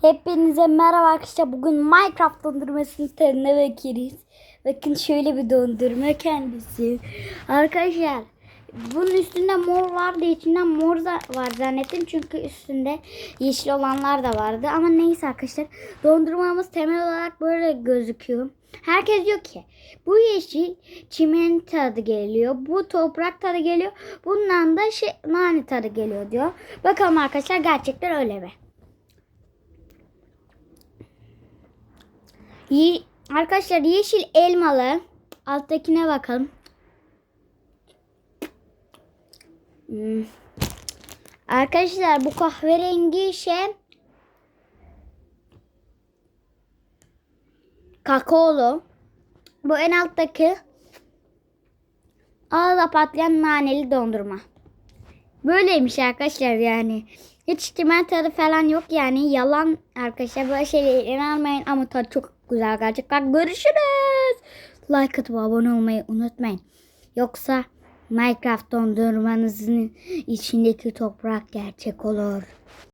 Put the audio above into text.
Hepinize merhaba arkadaşlar. Bugün Minecraft dondurmasının tadına bakıyoruz. Bakın şöyle bir dondurma kendisi. Arkadaşlar bunun üstünde mor vardı. içinden mor da var zannettim. Çünkü üstünde yeşil olanlar da vardı. Ama neyse arkadaşlar. Dondurmamız temel olarak böyle gözüküyor. Herkes diyor ki bu yeşil çimen tadı geliyor. Bu toprak tadı geliyor. Bundan da şey, nane tadı geliyor diyor. Bakalım arkadaşlar gerçekten öyle mi? Ye- Arkadaşlar yeşil elmalı. Alttakine bakalım. Hmm. Arkadaşlar bu kahverengi şey kakaolu. Bu en alttaki ağızda patlayan naneli dondurma. Böyleymiş arkadaşlar yani. Hiç çimen tadı falan yok yani. Yalan arkadaşlar. Böyle şeylere inanmayın ama tadı çok güzel gerçekten. Görüşürüz. Like atıp abone olmayı unutmayın. Yoksa Minecraft dondurmanızın içindeki toprak gerçek olur.